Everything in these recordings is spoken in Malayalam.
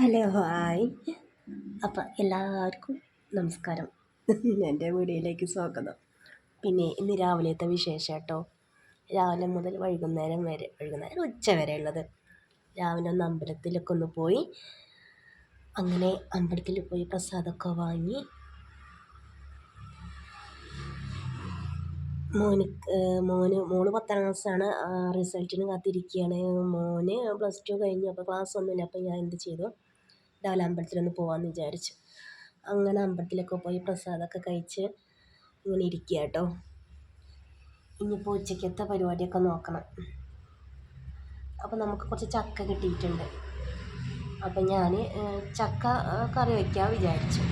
Hello hi. അപ്പം എല്ലാവർക്കും നമസ്കാരം. എന്റെ വീഡിയോയിലേക്ക് സ്വാഗതം. പിന്നെ ഇന്ന് രാവിലത്തെ വിശേഷം കേട്ടോ. രാവിലെ മുതൽ വൈകുന്നേരം വരെ വൈകുന്നേരം ഉച്ച വരെ ഉള്ളത്. രാവിലെ ഒന്ന് അമ്പലത്തിലൊക്കെ ഒന്ന് പോയി അങ്ങനെ അമ്പലത്തിൽ പോയി പ്രസാദമൊക്കെ വാങ്ങി മോന് മോന് മോൾ പത്താം ക്ലാസ്സാണ് റിസൾട്ടിന് കാത്തിരിക്കുകയാണ് മോന് പ്ലസ് ടു കഴിഞ്ഞു. അപ്പോൾ ക്ലാസ് ഒന്നുമില്ല അപ്പോൾ ഞാൻ എന്ത് ചെയ്തു? രാവിലെ അമ്പലത്തിലൊന്ന് പോകാമെന്ന് വിചാരിച്ചു. അങ്ങനെ അമ്പലത്തിലൊക്കെ പോയി പ്രസാദമൊക്കെ കഴിച്ച് ഇങ്ങനെ ഇരിക്കുക കേട്ടോ ഇനിയിപ്പോൾ ഉച്ചയ്ക്കത്തെ പരിപാടിയൊക്കെ നോക്കണം. അപ്പോൾ നമുക്ക് കുറച്ച് ചക്ക കിട്ടിയിട്ടുണ്ട്. അപ്പം ഞാൻ ചക്ക കറി വയ്ക്കാൻ വിചാരിച്ചു.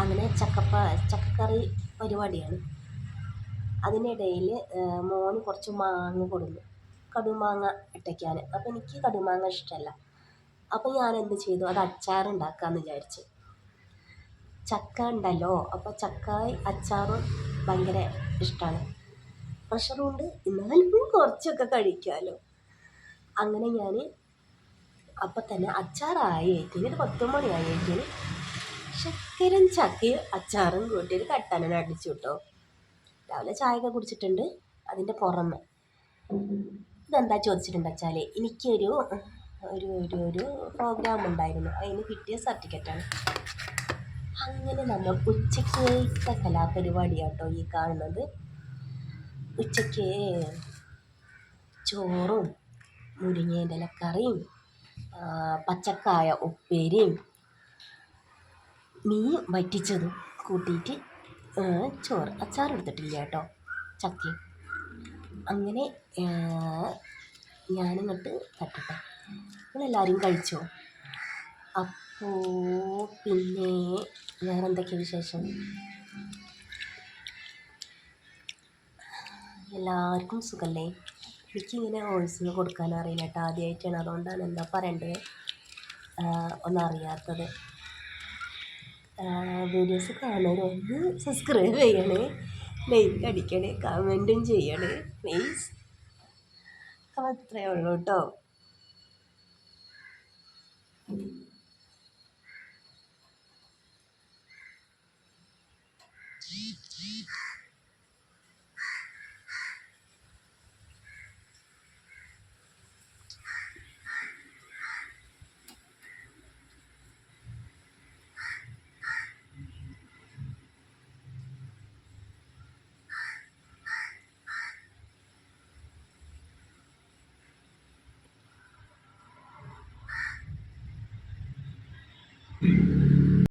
അങ്ങനെ ചക്കപ്പ ചക്കക്കറി പരിപാടിയാണ്. അതിനിടയിൽ മോന് കുറച്ച് മാങ്ങ കൊടുന്നു. കടുമാങ്ങ ഇട്ടയ്ക്കാൻ അപ്പോൾ എനിക്ക് കടുമാങ്ങ ഇഷ്ടമല്ല അപ്പോൾ ഞാൻ എന്ത് ചെയ്തു? അത് അച്ചാർ ഉണ്ടാക്കാമെന്ന് വിചാരിച്ചു. ചക്ക ഉണ്ടല്ലോ അപ്പോൾ ചക്ക അച്ചാറും ഭയങ്കര ഇഷ്ടമാണ് പ്രഷറുണ്ട് എന്നാലും കുറച്ചൊക്കെ കഴിക്കാമല്ലോ അങ്ങനെ ഞാൻ അപ്പം തന്നെ അച്ചാറായി ഏറ്റിന് ഒരു പത്ത് മണിയായി ഏറ്റിന് ശർക്കരയും ചക്കയും അച്ചാറും കൂട്ടിയിട്ട് കട്ടനൻ അടിച്ചു കേട്ടോ. രാവിലെ ചായയൊക്കെ കുടിച്ചിട്ടുണ്ട് അതിന്റെ പുറമെ. ഇതെന്താ ചോദിച്ചിട്ടുണ്ട് വെച്ചാൽ എനിക്കൊരു ഒരു ഒരു ഒരു പ്രോഗ്രാം ഉണ്ടായിരുന്നു. അതിന് കിട്ടിയ സർട്ടിഫിക്കറ്റാണ് അങ്ങനെ നമ്മൾ ഉച്ചയ്ക്കത്തെ കലാപരിപാടിയാട്ടോ ഈ കാണുന്നത്. ഉച്ചയ്ക്ക് ചോറും മുരിങ്ങേന്റെ ഇലക്കറിയും പച്ചക്കായ ഉപ്പേരിയും മീൻ വറ്റിച്ചതും കൂട്ടിയിട്ട് ചോറ്. അച്ചാർ എടുത്തിട്ടില്ല കേട്ടോ. ചക്കയും അങ്ങനെ ഞാനിങ്ങോട്ട് തട്ടട്ടെ. നിങ്ങളെല്ലാവരും കഴിച്ചോ? അപ്പോൾ പിന്നെ വേറെ എന്തൊക്കെയാണ് വിശേഷം? എല്ലാവർക്കും സുഖമല്ലേ എനിക്കിങ്ങനെ വോയിസ് കൊടുക്കാൻ അറിയില്ല കേട്ടോ. ആദ്യമായിട്ടാണ് അതുകൊണ്ടാണ് എന്താ പറയേണ്ടത് ഒന്നറിയാത്തത്. വീഡിയോസ് കാണുന്നവരൊന്ന് സബ്സ്ക്രൈബ് ചെയ്യണേ. ലൈക്ക് അടിക്കണേ കമന്റും ചെയ്യണേ. പ്ലീസ് അപ്പോൾ അത്രയേ ഉള്ളൂ കേട്ടോ